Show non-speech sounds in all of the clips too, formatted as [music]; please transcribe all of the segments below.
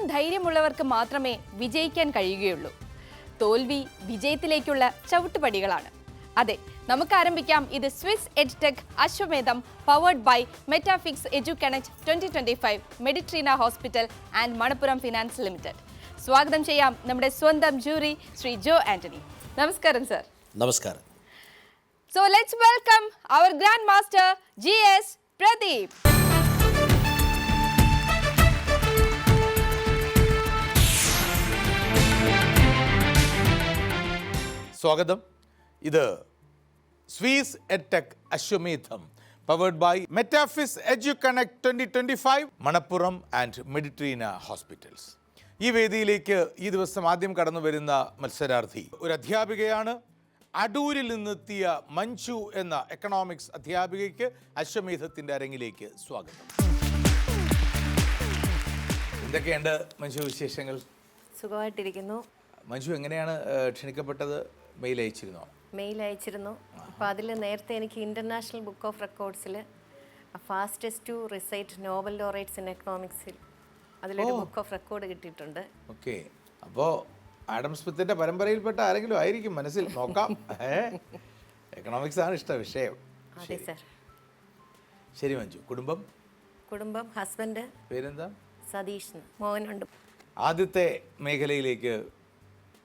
തുടരാൻ ധൈര്യമുള്ളവർക്ക് മാത്രമേ വിജയിക്കാൻ കഴിയുകയുള്ളൂ. തോൽവി വിജയത്തിലേക്കുള്ള ചവിട്ടുപടികളാണ്. അതെ നമുക്ക് ആരംഭിക്കാം. ഇത് Swiss edtech Ashwamedham powered by Metafix edu connect twenty twenty five Meditrina hospital and Manappuram finance limited സ്വാഗതം ചെയ്യാം നമ്മുടെ സ്വന്തം ജൂറി ശ്രീ ജോ ആന്റണി. നമസ്കാരം സർ. നമസ്കാരം. So let's welcome our grand master G S Pradeep. സ്വാഗതം. ഇത് സ്വീസ് എടെക് Ashwamedham powered by Metafis edu connect twenty twenty five Manappuram and Meditrina hospitals ഈ വേദിയിലേക്ക് ഈ ദിവസം ആദ്യം കടന്നു വരുന്ന മത്സരാർത്ഥി ഒരു അധ്യാപികയാണ്. അടൂരിൽ നിന്നെത്തിയ മഞ്ജു എന്ന എക്കണോമിക്സ് അധ്യാപികയ്ക്ക് അശ്വമേധത്തിന്റെ അരങ്ങിലേക്ക് സ്വാഗതം. എന്തൊക്കെയുണ്ട് മഞ്ജു വിശേഷങ്ങൾ? സുഖമായിട്ടിരിക്കുന്നു. മഞ്ജു എങ്ങനെയാണ് ക്ഷണിക്കപ്പെട്ടത്? മെയിൽ അയച്ചിരുന്നോ മെയിൽ അയച്ചിരുന്നു അപ്പോൾ അതിൽ നേരത്തെ എനിക്ക് international book of റെക്കോർഡ്സിൽ fastest to recite Nobel laureates in എക്കണോമിക്സിൽ അതിലൊരു ബുക്ക് ഓഫ് റെക്കോർഡ് കിട്ടിയിട്ടുണ്ട്. ഓക്കെ. അപ്പോൾ ആഡം സ്മിത്തിന്റെ പരമ്പരയിൽപ്പെട്ട ആരെങ്കിലും ആയിരിക്കും മനസ്സിൽ. നോക്കാം. [laughs] എക്കണോമിക്സ് ആണ് ഇഷ്ട വിഷയം. അതെ സർ. ശരി മഞ്ജു. കുടുംബം? കുടുംബം ഹസ്ബൻഡ് പേരെന്താ? സതീഷ്. മോഹനുണ്ട് ആദ്യത്തെ മേഖലയിലേക്ക്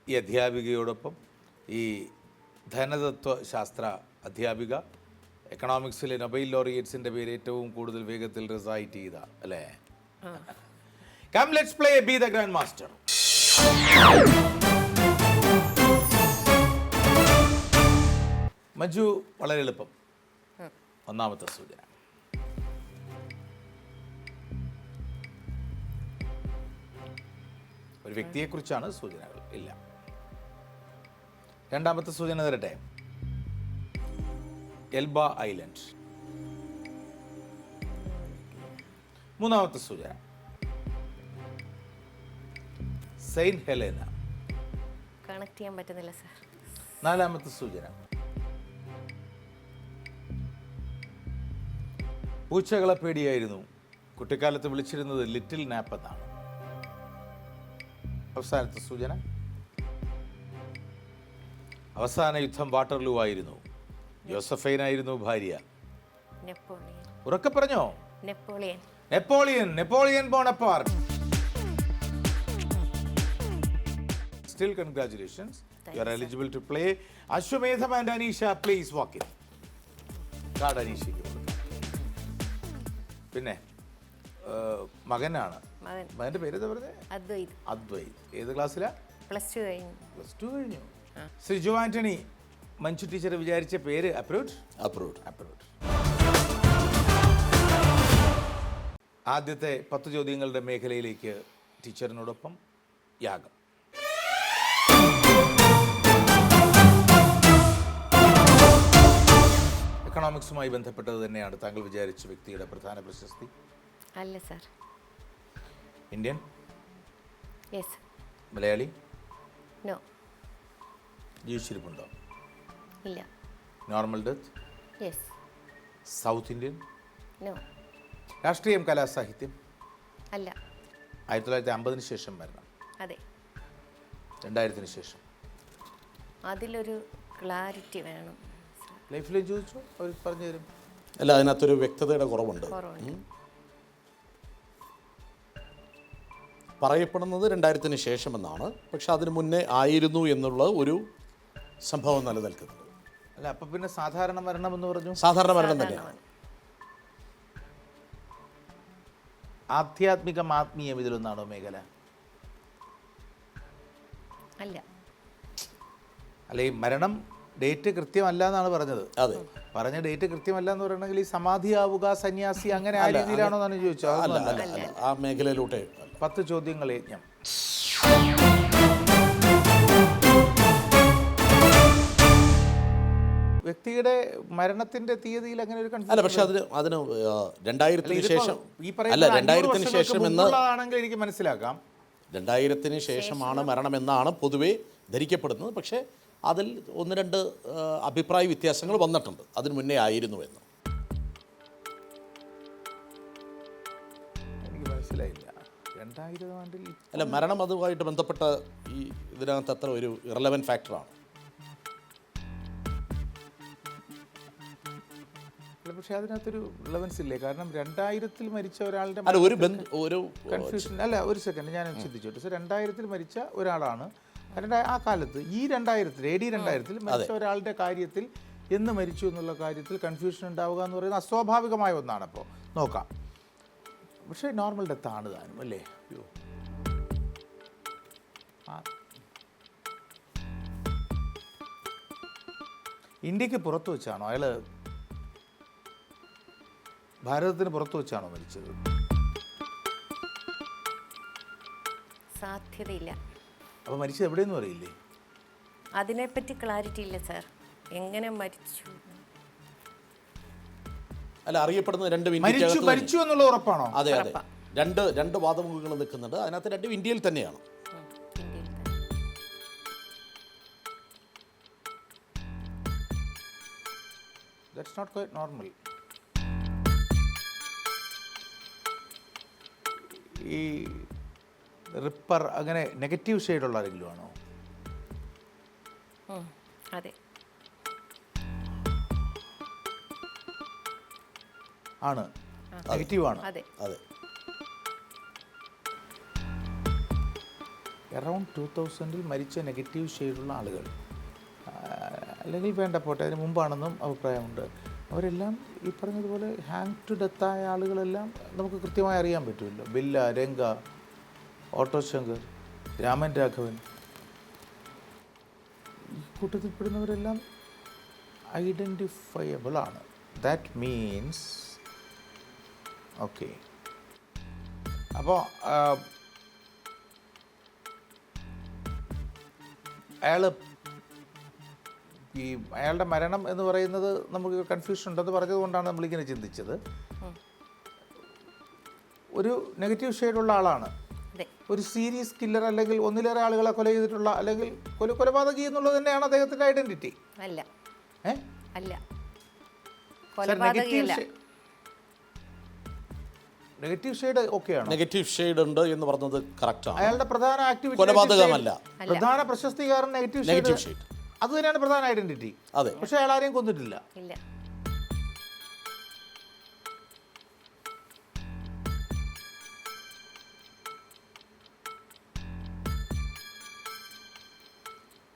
ഈ അധ്യാപികയോടൊപ്പം ഈ ധനതത്വ ശാസ്ത്ര അധ്യാപിക എക്കണോമിക്സിലെ നൊബൈൽ ലോറിയേറ്റ്സിന്റെ പേര് ഏറ്റവും കൂടുതൽ വേഗത്തിൽ റിസൈറ്റ് ചെയ്ത അല്ലേ? Come let's play be the grand master Manju വളരെ എളുപ്പം. ഒന്നാമത്തെ സൂചന. ഒരു വ്യക്തിയെക്കുറിച്ചാണ് സൂചനകൾ. ഇല്ല. രണ്ടാമത്തെ സൂചന തരട്ടെ. Elba island. മൂന്നാമത്തെ സൂചന. Saint Helena. കണക്ട് ചെയ്യാൻ പറ്റുന്നില്ല സർ നാലാമത്തെ സൂചന. പൂച്ചകളെ പേടിയായിരുന്നു കുട്ടിക്കാലത്ത് വിളിച്ചിരുന്നത് ലിറ്റിൽ നാപ്പ് എന്നാണ് അവസാനത്തെ സൂചന. അവസാന യുദ്ധം വാട്ടർലൂ ആയിരുന്നു ജോസഫൈനായിരുന്നു ഭാര്യ. ഉറക്കെ പറഞ്ഞോ? Napoleon. Napoleon Napoleon Bonaparte. Still congratulations you are eligible to play Ashwamedham and Aneesha please walk in card അനീഷയ്ക്ക് പിന്നെ മകനാണ്. മകൻ. മകന്റെ പേര് എന്താ പറഞ്ഞത് അദ്വൈത്. അദ്വൈത്. ഏത് ക്ലാസ്സിലാ പ്ലസ് ടു കഴിഞ്ഞു. പ്ലസ് ടു കഴിഞ്ഞു. ശ്രീ ജോ ആന്റണി മഞ്ജു ടീച്ചർ വിചാരിച്ച പേര് അപ്രൂവ് അപ്രൂവ്ഡ്. അപ്രൂവ്ഡ്. ആദ്യത്തെ പത്ത് ചോദ്യങ്ങളുടെ മേഖലയിലേക്ക് ടീച്ചറിനോടൊപ്പം യാഗം. എക്കണോമിക്സുമായി ബന്ധപ്പെട്ടത് തന്നെയാണ് താങ്കൾ വിചാരിച്ച വ്യക്തിയുടെ പ്രധാന പ്രശസ്തി. അല്ല സർ. ഇന്ത്യൻ? മലയാളി? നോ ജീവിച്ചിരിപ്പുണ്ടോ? ഇല്ല. Normal death yes south Indian no രാഷ്ട്രീയം കലാസാഹിത്യം? അല്ല. ആയിരത്തി തൊള്ളായിരത്തി അമ്പതിന് ശേഷം മരണം. അതെ. രണ്ടായിരത്തിന് ശേഷം. അതിലൊരു ക്ലാരിറ്റി വേണം. ലൈഫിൽ ചോദിച്ചു? അവർ പറഞ്ഞു തരും. അല്ല അതിനകത്തൊരു വ്യക്തതയുടെ കുറവുണ്ട്. കുറവുണ്ട്. പറയപ്പെടുന്നത് രണ്ടായിരത്തിന് ശേഷമെന്നാണ്. പക്ഷെ അതിനു മുന്നേ ആയിരുന്നു എന്നുള്ള ഒരു സംഭവം നിലനിൽക്കുന്നത് അല്ല അപ്പൊ പിന്നെ സാധാരണ മരണം എന്ന് പറഞ്ഞു? സാധാരണ മരണം തന്നെയാണ്. ആധ്യാത്മികം ആത്മീയം ഇതിലൊന്നാണോ മേഖല? അല്ല. അല്ല ഈ മരണം ഡേറ്റ് കൃത്യമല്ല എന്നാണ് പറഞ്ഞത്. അതെ. പറഞ്ഞ ഡേറ്റ് കൃത്യമല്ല എന്ന് പറയണമെങ്കിൽ ഈ സമാധി ആവുക സന്യാസി അങ്ങനെ ആ രീതിയിലാണോ എന്നാണ് ചോദിച്ചത്? ആ മേഖലയിലൂടെ. പത്ത് ചോദ്യങ്ങൾ യജ്ഞം. വ്യക്തിയുടെ മരണത്തിന്റെ തീയതിയിൽ അങ്ങനെ ഒരു അല്ല പക്ഷെ അതിന് അതിന് രണ്ടായിരത്തിന് ശേഷം ഈ അല്ല രണ്ടായിരത്തിന് ശേഷം എന്ന് മുമ്പുള്ളതാണെങ്കിൽ എനിക്ക് മനസ്സിലാക്കാം. രണ്ടായിരത്തിന് ശേഷമാണ് മരണം എന്നാണ് പൊതുവെ ധരിക്കപ്പെടുന്നത്. പക്ഷേ അതിൽ ഒന്ന് രണ്ട് അഭിപ്രായ വ്യത്യാസങ്ങൾ വന്നിട്ടുണ്ട്. അതിന് മുന്നേ ആയിരുന്നു എന്ന്. എനിക്ക് മനസ്സിലായില്ല. രണ്ടായിരം ആണ്ടിൽ അല്ല മരണം അതുമായിട്ട് ബന്ധപ്പെട്ട ഈ ഇതിനകത്ത് അത്ര ഒരു ഇറലവൻ ഫാക്ടറാണ് പക്ഷേ അതിനകത്തൊരു റിലവൻസ് ഇല്ലേ? കാരണം രണ്ടായിരത്തിൽ മരിച്ച ഒരാളുടെ അല്ല ഒരു ഒരു കൺഫ്യൂഷൻ അല്ല ഒരു സെക്കൻഡ് ഞാൻ ചിന്തിച്ചോട്ടെ. സർ രണ്ടായിരത്തിൽ മരിച്ച ഒരാളാണ്. ആ കാലത്ത് ഈ രണ്ടായിരത്തിൽ എ ഡി രണ്ടായിരത്തിൽ മരിച്ച ഒരാളുടെ കാര്യത്തിൽ എന്ന് മരിച്ചു എന്നുള്ള കാര്യത്തിൽ കൺഫ്യൂഷൻ ഉണ്ടാവുക എന്ന് പറയുന്നത് അസ്വാഭാവികമായ ഒന്നാണ് അപ്പോൾ നോക്കാം. പക്ഷേ നോർമൽ ഡെത്ത് ആണ് താനും അല്ലേ? അയ്യോ. ഇന്ത്യയ്ക്ക് പുറത്ത് വെച്ചാണോ? അയാൾ ഭാരതത്തിന് പുറത്തു വെച്ചാണോ മരിച്ചത്? സാധ്യതയില്ല. അപ്പോൾ മരിച്ചത് എവിടെയെന്നും അറിയില്ലേ? അതിനെപ്പറ്റി ക്ലാരിറ്റി ഇല്ല സാർ എങ്ങനെ മരിച്ചു? അല്ല അറിയപ്പെടുന്ന രണ്ട് മരിച്ചു മരിച്ചു എന്നുള്ള ഉറപ്പാണോ? അതെ അതെ. രണ്ട് രണ്ട് വാദമുഖങ്ങൾ നിൽക്കുന്നുണ്ട്. അതിനകത്ത് രണ്ടും ഇന്ത്യയിൽ തന്നെയാണ്. ദാറ്റ്സ് നോട്ട് ക്വൈറ്റ് നോർമൽ ഈ റിപ്പർ അങ്ങനെ നെഗറ്റീവ് ഷെയ്ഡുള്ള ആരെങ്കിലും ആണോ? അതെ. ആണ്. നെഗറ്റീവ് ആണ്. അതെ. അറൗണ്ട് ടു തൗസൻഡിൽ മരിച്ച നെഗറ്റീവ് ഷെയ്ഡുള്ള ആളുകൾ. അല്ലെങ്കിൽ വേണ്ട പോട്ടെ അതിന് മുമ്പാണെന്നും അഭിപ്രായമുണ്ട്. അവരെല്ലാം ഈ പറഞ്ഞതുപോലെ ഹാങ് ടു ഡെത്തായ ആളുകളെല്ലാം നമുക്ക് കൃത്യമായി അറിയാൻ പറ്റുമല്ലോ ബില്ല രംഗ ഓട്ടോ ശങ്കർ രാമൻ രാഘവൻ. ഈ കൂട്ടത്തിൽപ്പെടുന്നവരെല്ലാം ഐഡന്റിഫയബിൾ ആണ്. ദാറ്റ് മീൻസ് ഓക്കെ അപ്പോൾ അയാൾ ഈ അയാളുടെ മരണം എന്ന് പറയുന്നത് നമുക്ക് കൺഫ്യൂഷൻ ഉണ്ടെന്ന് പറഞ്ഞതുകൊണ്ടാണ് നമ്മളിങ്ങനെ ചിന്തിച്ചത്. ഒരു നെഗറ്റീവ് ഷെയ്ഡുള്ള ആളാണ്. ഒരു സീരിയസ് കില്ലർ അല്ലെങ്കിൽ ഒന്നിലേറെ ആളുകളെ കൊല ചെയ്തിട്ടുള്ള അല്ലെങ്കിൽ കൊല കൊലപാതകി എന്നുള്ളത് തന്നെയാണ് അദ്ദേഹത്തിന്റെ ഐഡന്റിറ്റി അല്ല. അല്ല. നെഗറ്റീവ് ഷെയ്ഡ് ഓക്കെയാണ് നെഗറ്റീവ് ഷെയ്ഡ് ഉണ്ട് എന്ന് പറഞ്ഞത് കറക്റ്റാണ് അയാളുടെ പ്രധാന ആക്ടിവിറ്റി കൊലപാതകമല്ല. പ്രധാന പ്രശസ്തികാരൻ നെഗറ്റീവ് ഷെയ്ഡ് അത് തന്നെയാണ് പ്രധാന ഐഡന്റിറ്റി അതെ. പക്ഷെ അയാൾ ആരെയും കൊന്നിട്ടില്ല. ഇല്ല.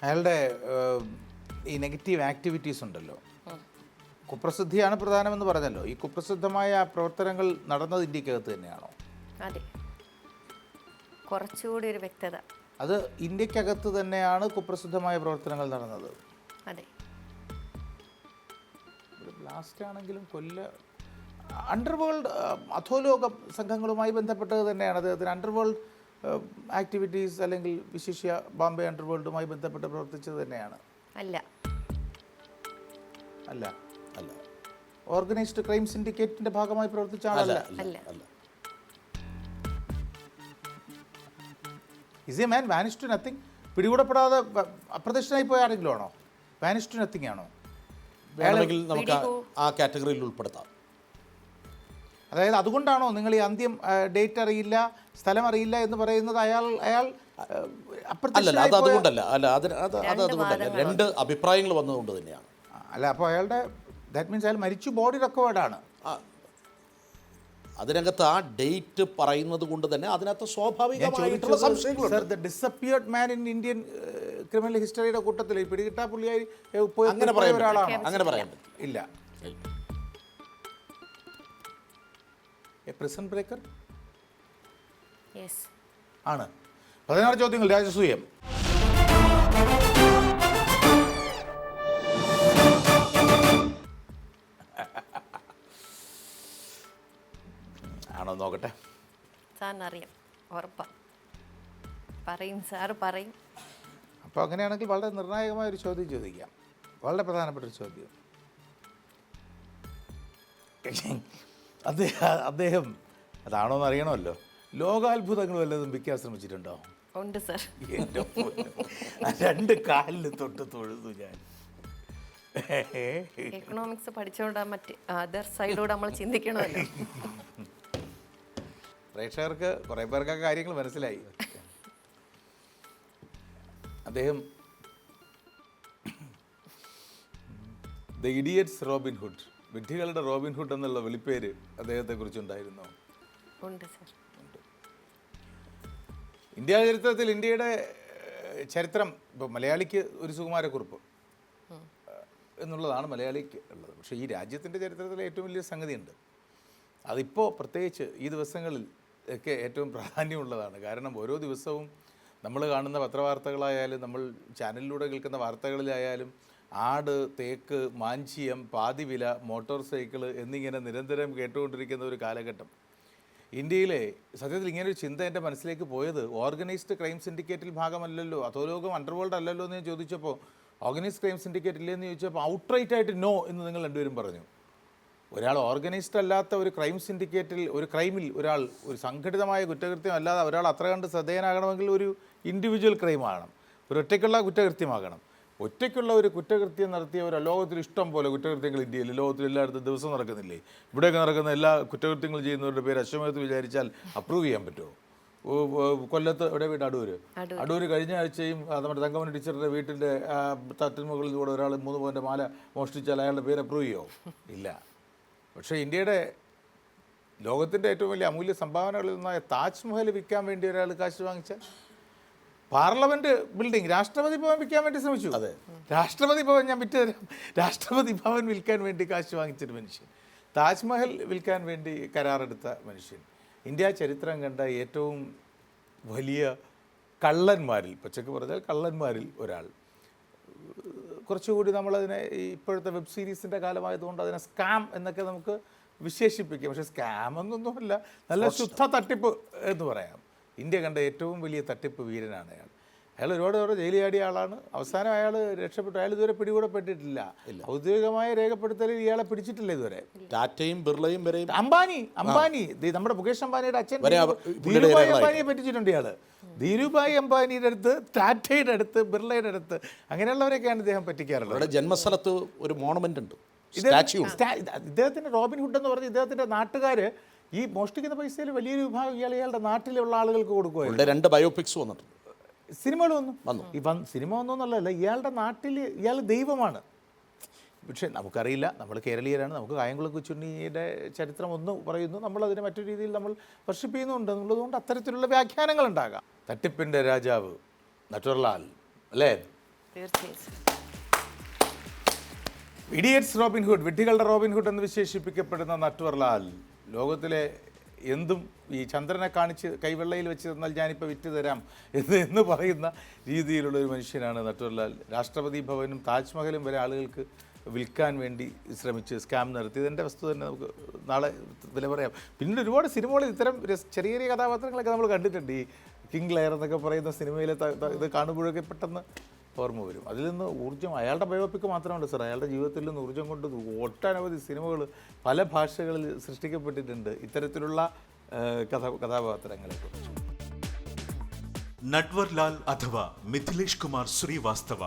അയാളുടെ ഈ നെഗറ്റീവ് ആക്ടിവിറ്റീസ് ഉണ്ടല്ലോ. കുപ്രസിദ്ധിയാണ് പ്രധാനമെന്ന് പറഞ്ഞല്ലോ. ഈ കുപ്രസിദ്ധമായ പ്രവർത്തനങ്ങൾ നടന്നത് ഇന്ത്യക്കകത്ത് തന്നെയാണോ? അതെ. കുറച്ചുകൂടി ഒരു വ്യക്തത. അത് ഇന്ത്യക്കകത്ത് തന്നെയാണ് കുപ്രസിദ്ധമായ പ്രവർത്തനങ്ങൾ നടന്നത്. അതെ. ബ്ലാസ്റ്റ് ആണെങ്കിലും കൊല്ല അണ്ടർവേൾഡ് അധോലോക സംഘങ്ങളുമായി ബന്ധപ്പെട്ടത് തന്നെയാണ്. അദ്ദേഹത്തിന് അണ്ടർവേൾഡ് ആക്ടിവിറ്റീസ് അല്ലെങ്കിൽ വിശിഷ്യ ബോംബെ അണ്ടർവേൾഡുമായി ബന്ധപ്പെട്ട് പ്രവർത്തിച്ചത് തന്നെയാണ്. അല്ല. അല്ല അല്ല. ഓർഗനൈസ്ഡ് ക്രൈം സിൻഡിക്കേറ്റിന്റെ ഭാഗമായി പ്രവർത്തിച്ച അല്ല. ആളല്ല അല്ല. Is a man vanish to nothing പിടികൂടപ്പെടാതെ അപ്രത്യക്ഷനായി പോയ ആരെങ്കിലും ആണോ? വാനിഷ് ടു നത്തിങ് ആണോ? വേണമെങ്കിൽ നമുക്ക് ആ- കാറ്റഗറിയിൽ ഉൾപ്പെടുത്താം. അതായത് അതുകൊണ്ടാണോ നിങ്ങൾ ഈ അന്ത്യം ഡേറ്റ് അറിയില്ല സ്ഥലം അറിയില്ല എന്ന് പറയുന്നത് അയാൾ അയാൾ അല്ലല്ല അപ്രത്യക്ഷനായി അത് അതുകൊണ്ടല്ല. അല്ല അത് അത് രണ്ട് അതുകൊണ്ടല്ല. രണ്ട് അഭിപ്രായങ്ങൾ വന്നതുകൊണ്ട് തന്നെയാണ്. അല്ല അപ്പോൾ അയാളുടെ ദാറ്റ് മീൻസ് അയാൾ മരിച്ചു ബോഡി റെക്കോർഡാണ് അതിനകത്ത് ആ ഡേറ്റ് പറയുന്നത് കൊണ്ട് തന്നെ അതിനകത്ത് സ്വാഭാവികമായിട്ടുള്ള sir സംശയങ്ങളുണ്ട്. The disappeared man in Indian criminal ഹിസ്റ്ററിയുടെ കൂട്ടത്തിൽ പിടികിട്ടാ പുള്ളിയായി അങ്ങനെ പറയാൻ ഒരാളാണോ? അങ്ങനെ പറയാൻ ഇല്ല. എ പ്രിസൺ ബ്രേക്കർ ആണ്. പതിനാറ് ചോദ്യങ്ങൾ. രാജസൂയം. ആണോ നോക്കട്ടെ സാറിനറിയാം ഉറപ്പാ പറയും സാറ് പറയും അപ്പോൾ അങ്ങനെയാണെങ്കിൽ വളരെ നിർണായകമായ ഒരു ചോദ്യം ചോദിക്കാം വളരെ പ്രധാനപ്പെട്ട ഒരു ചോദ്യം അദ്ദേഹം അദ്ദേഹം അതാണോ എന്ന് അറിയണമല്ലോ ലോകാത്ഭുതങ്ങൾ വല്ലതും വിൽക്കാൻ ശ്രമിച്ചിട്ടുണ്ടോ ഉണ്ട് സാർ എന്റെ രണ്ട് കാലിൽ തൊട്ട് തൊഴുതു ഞാൻ എക്കണോമിക്സ് പഠിച്ചുകൊണ്ട് മറ്റേ അതർ സൈഡിലൂടെ നമ്മൾ ചിന്തിക്കണമല്ലോ പ്രേക്ഷകർക്ക് കുറേ പേർക്കൊക്കെ കാര്യങ്ങൾ മനസ്സിലായി. അദ്ദേഹം ദ ഇഡിയറ്റ്സ് റോബിൻഹുഡ് വിഡ്ഢികളുടെ റോബിൻഹുഡ് എന്നുള്ള വിളിപ്പേര് അദ്ദേഹത്തെക്കുറിച്ചുണ്ടായിരുന്നു. ഉണ്ട് സർ. ഇന്ത്യ ചരിത്രത്തിൽ ഇന്ത്യയുടെ ചരിത്രം ഇപ്പോൾ മലയാളിക്ക് ഒരു സുകുമാരക്കുറിപ്പ് എന്നുള്ളതാണ് മലയാളിക്ക് ഉള്ളത്. പക്ഷേ ഈ രാജ്യത്തിന്റെ ചരിത്രത്തിൽ ഏറ്റവും വലിയ സംഗതിയുണ്ട്. അതിപ്പോൾ പ്രത്യേകിച്ച് ഈ ദിവസങ്ങളിൽ ഒക്കെ ഏറ്റവും പ്രാധാന്യമുള്ളതാണ്. കാരണം ഓരോ ദിവസവും നമ്മൾ കാണുന്ന പത്രവാർത്തകളായാലും നമ്മൾ ചാനലിലൂടെ കേൾക്കുന്ന വാർത്തകളിലായാലും ആട് തേക്ക് മാഞ്ചിയം പാതിവില മോട്ടോർ സൈക്കിൾ എന്നിങ്ങനെ നിരന്തരം കേട്ടുകൊണ്ടിരിക്കുന്ന ഒരു കാലഘട്ടം. ഇന്ത്യയിലെ സത്യത്തിൽ ഇങ്ങനൊരു ചിന്ത എന്റെ മനസ്സിലേക്ക് പോയത് ഓർഗനൈസ്ഡ് ക്രൈം സിൻഡിക്കേറ്റിൽ ഭാഗമല്ലല്ലോ അധോലോകം അണ്ടർവേൾഡ് അല്ലല്ലോ എന്ന് ഞാൻ ചോദിച്ചപ്പോൾ ഓർഗനൈസ്ഡ് ക്രൈം സിൻഡിക്കേറ്റ് ഇല്ലെന്ന് ചോദിച്ചപ്പോൾ ഔട്ട്റൈറ്റ് ആയിട്ട് നോ എന്ന് നിങ്ങൾ രണ്ടുപേരും പറഞ്ഞു. ഒരാൾ ഓർഗനൈസ്ഡ് അല്ലാത്ത ഒരു ക്രൈം സിൻഡിക്കേറ്റിൽ ഒരു ക്രൈമിൽ ഒരാൾ ഒരു സംഘടിതമായ കുറ്റകൃത്യം അല്ലാതെ ഒരാൾ അത്ര കണ്ട് ശ്രദ്ധേയനാകണമെങ്കിൽ ഒരു ഇൻഡിവിജ്വൽ ക്രൈം ആകണം. ഒരു ഒറ്റയ്ക്കുള്ള കുറ്റകൃത്യമാകണം ഒറ്റയ്ക്കുള്ള ഒരു കുറ്റകൃത്യം നടത്തിയ ഒരു ലോകത്തിൽ ഇഷ്ടം പോലെ കുറ്റകൃത്യങ്ങൾ ഇന്ത്യയിൽ ലോകത്തിൽ എല്ലായിടത്തും ദിവസം നടക്കുന്നില്ലേ? ഇവിടെയൊക്കെ നടക്കുന്ന എല്ലാ കുറ്റകൃത്യങ്ങൾ ചെയ്യുന്നവരുടെ പേര് അശ്വമേധത്ത് വിചാരിച്ചാൽ അപ്രൂവ് ചെയ്യാൻ പറ്റുമോ? കൊല്ലത്ത് എവിടെ വീട്? അടൂര്. അടൂര്. കഴിഞ്ഞ ആഴ്ചയും നമ്മുടെ തങ്കമണി ടീച്ചറുടെ വീട്ടിന്റെ തട്ടിന് മുകളിൽ കൂടെ ഒരാൾ മൂന്ന് പോയിന്റെ മാല മോഷ്ടിച്ചാൽ അയാളുടെ പേര് അപ്രൂവ് ചെയ്യുമോ ഇല്ല. പക്ഷേ ഇന്ത്യയുടെ ലോകത്തിന്റെ ഏറ്റവും വലിയ അമൂല്യ സംഭാവനകളിൽ നിന്നായ താജ്മഹൽ വിൽക്കാൻ വേണ്ടി ഒരാൾ കാശ് വാങ്ങിച്ച പാർലമെന്റ് ബിൽഡിംഗ് രാഷ്ട്രപതി ഭവൻ വിൽക്കാൻ വേണ്ടി ശ്രമിച്ചു. അതെ. രാഷ്ട്രപതി ഭവൻ ഞാൻ വിറ്റ് തരാം. രാഷ്ട്രപതി ഭവൻ വിൽക്കാൻ വേണ്ടി കാശ് വാങ്ങിച്ചൊരു മനുഷ്യൻ. താജ്മഹൽ വിൽക്കാൻ വേണ്ടി കരാറെടുത്ത മനുഷ്യൻ. ഇന്ത്യ ചരിത്രം കണ്ട ഏറ്റവും വലിയ കള്ളന്മാരിൽ പച്ചക്ക് പറഞ്ഞാൽ കള്ളന്മാരിൽ ഒരാൾ. കുറച്ചുകൂടി നമ്മളതിനെ ഇപ്പോഴത്തെ വെബ് സീരീസിന്റെ കാലമായതുകൊണ്ട് അതിനെ സ്കാം എന്നൊക്കെ നമുക്ക് വിശേഷിപ്പിക്കാം. പക്ഷേ സ്കാം എന്നൊന്നുമല്ല. നല്ല ശുദ്ധ തട്ടിപ്പ് എന്ന് പറയാം. ഇന്ത്യ കണ്ട ഏറ്റവും വലിയ തട്ടിപ്പ് വീരനാണ് അയാൾ. അയാൾ ഒരുപാട് തവണ ജയിലിയാടിയ ആളാണ്. അവസാനം അയാൾ രക്ഷപ്പെട്ടു. അയാൾ ഇതുവരെ പിടികൂടപ്പെട്ടിട്ടില്ല. ഔദ്യോഗികമായ രേഖപ്പെടുത്തലിൽ ഇയാളെ പിടിച്ചിട്ടില്ല ഇതുവരെ. ടാറ്റയും ബിർളയും വരെയും അംബാനി അംബാനി. നമ്മുടെ മുകേഷ് അംബാനിയുടെ അച്ഛൻ വരെ. അംബാനിയെ പറ്റിച്ചിട്ടുണ്ട് ഇയാൾ. ധീരുഭായ് അംബാനിയുടെ അടുത്ത് ടാറ്റയുടെ അടുത്ത് ബിർളയുടെ അടുത്ത് അങ്ങനെയുള്ളവരെയൊക്കെയാണ് ഇദ്ദേഹം പറ്റിക്കാറുള്ളത്. അവരുടെ ജന്മസ്ഥലത്ത് ഒരു മോണമെന്റ് ഉണ്ട്. ഇത് സ്റ്റാച്യു ഉണ്ട്. സ്റ്റാ- ഇത് ഇദ്ദേഹത്തിന്റെ റോബിൻ ഹുഡ് എന്ന് പറഞ്ഞ ഇദ്ദേഹത്തിന്റെ നാട്ടുകാര് ഈ മോഷ്ടിക്കുന്ന പൈസയിൽ വലിയൊരു വിഭാഗം ഇയാൾ ഇയാളുടെ നാട്ടിലുള്ള ആളുകൾക്ക് കൊടുക്കുക രണ്ട് ബയോപിക്സ് വന്നിട്ടുണ്ട്. സിനിമകൾ വന്നു. ഈ വന്ന് സിനിമ വന്നൊന്നുമല്ല ഇയാളുടെ നാട്ടിൽ ഇയാൾ ദൈവമാണ്. പക്ഷേ നമുക്കറിയില്ല. നമ്മൾ കേരളീയരാണ്. നമുക്ക് കായംകുളം കൊച്ചുണ്ണിയുടെ ചരിത്രം ഒന്ന് പറയുന്നു. നമ്മളതിനെ മറ്റൊരു രീതിയിൽ നമ്മൾ വർഷിപ്പിക്കുന്നുണ്ട് എന്നുള്ളതുകൊണ്ട് അത്തരത്തിലുള്ള വ്യാഖ്യാനങ്ങൾ ഉണ്ടാകാം. തട്ടിപ്പിന്റെ രാജാവ് നട്ടുറലാൽ അല്ലേ? ഇഡിയറ്റ്സ് റോബിൻഹുഡ് വിഡ്ഢികളുടെ റോബിൻഹുഡ് എന്ന് വിശേഷിപ്പിക്കപ്പെടുന്ന നട്വർലാൽ ലോകത്തിലെ എന്തും ഈ ചന്ദ്രനെ കാണിച്ച് കൈവെള്ളയിൽ വെച്ച് തന്നാൽ ഞാനിപ്പോൾ വിറ്റ് തരാം എന്ന് എന്ന് പറയുന്ന രീതിയിലുള്ള ഒരു മനുഷ്യനാണ് നട്വർലാൽ രാഷ്ട്രപതി ഭവനും താജ്മഹലും വരെ ആളുകൾക്ക് വിൽക്കാൻ വേണ്ടി ശ്രമിച്ച് സ്കാം നടത്തി. ഇതിന്റെ വസ്തു തന്നെ നമുക്ക് നാളെ വില പറയാം. പിന്നീട് ഒരുപാട് സിനിമകളിൽ ഇത്തരം ചെറിയ ചെറിയ കഥാപാത്രങ്ങളൊക്കെ നമ്മൾ കണ്ടിട്ടുണ്ട്. ഈ കിങ് ലെയർ എന്നൊക്കെ പറയുന്ന സിനിമയിലെ ഇത് കാണുമ്പോഴൊക്കെ പെട്ടെന്ന് ഓർമ്മ വരും. അതിൽ നിന്ന് ഊർജം അയാളുടെ ബയോപിക്ക് മാത്രമല്ല സാർ അയാളുടെ ജീവിതത്തിൽ നിന്ന് ഊർജം കൊണ്ട് ഒട്ടനവധി സിനിമകൾ പല ഭാഷകളിൽ സൃഷ്ടിക്കപ്പെട്ടിട്ടുണ്ട്. ഇത്തരത്തിലുള്ള കഥ കഥാപാത്രങ്ങളെക്കുറിച്ച് നട്വർലാൽ അഥവാ മിഥിലേഷ് കുമാർ ശ്രീവാസ്തവ.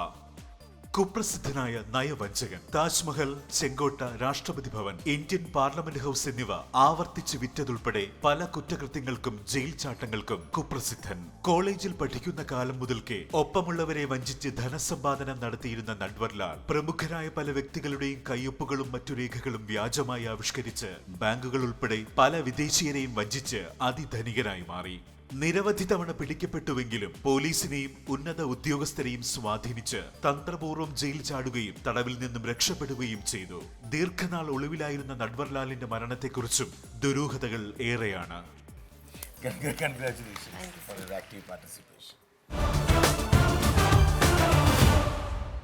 കുപ്രസിദ്ധനായ നയവഞ്ചകൻ താജ്മഹൽ ചെങ്കോട്ട രാഷ്ട്രപതി ഭവൻ ഇന്ത്യൻ പാർലമെന്റ് ഹൗസ് എന്നിവ ആവർത്തിച്ച് വിറ്റതുൾപ്പെടെ പല കുറ്റകൃത്യങ്ങൾക്കും ജയിൽ ചാട്ടങ്ങൾക്കും കുപ്രസിദ്ധൻ. കോളേജിൽ പഠിക്കുന്ന കാലം മുതൽക്കേ ഒപ്പമുള്ളവരെ വഞ്ചിച്ച് ധനസമ്പാദനം നടത്തിയിരുന്ന നട്വർലാൽ പ്രമുഖരായ പല വ്യക്തികളുടെയും കയ്യൊപ്പുകളും മറ്റു രേഖകളും വ്യാജമായി ആവിഷ്കരിച്ച് ബാങ്കുകൾ ഉൾപ്പെടെ പല വിദേശീയരെയും വഞ്ചിച്ച് അതിധനികനായി മാറി. നിരവധി തവണ പിടിക്കപ്പെട്ടുവെങ്കിലും പോലീസിനെയും ഉന്നത ഉദ്യോഗസ്ഥരെയും സ്വാധീനിച്ച് തന്ത്രപൂർവം ജയിൽ ചാടുകയും തടവിൽ നിന്നും രക്ഷപ്പെടുകയും ചെയ്തു. ദീർഘനാൾ ഒളിവിലായിരുന്ന നട്വർലാലിന്റെ മരണത്തെക്കുറിച്ചും ദുരൂഹതകൾ ഏറെയാണ്. Congratulation four active participation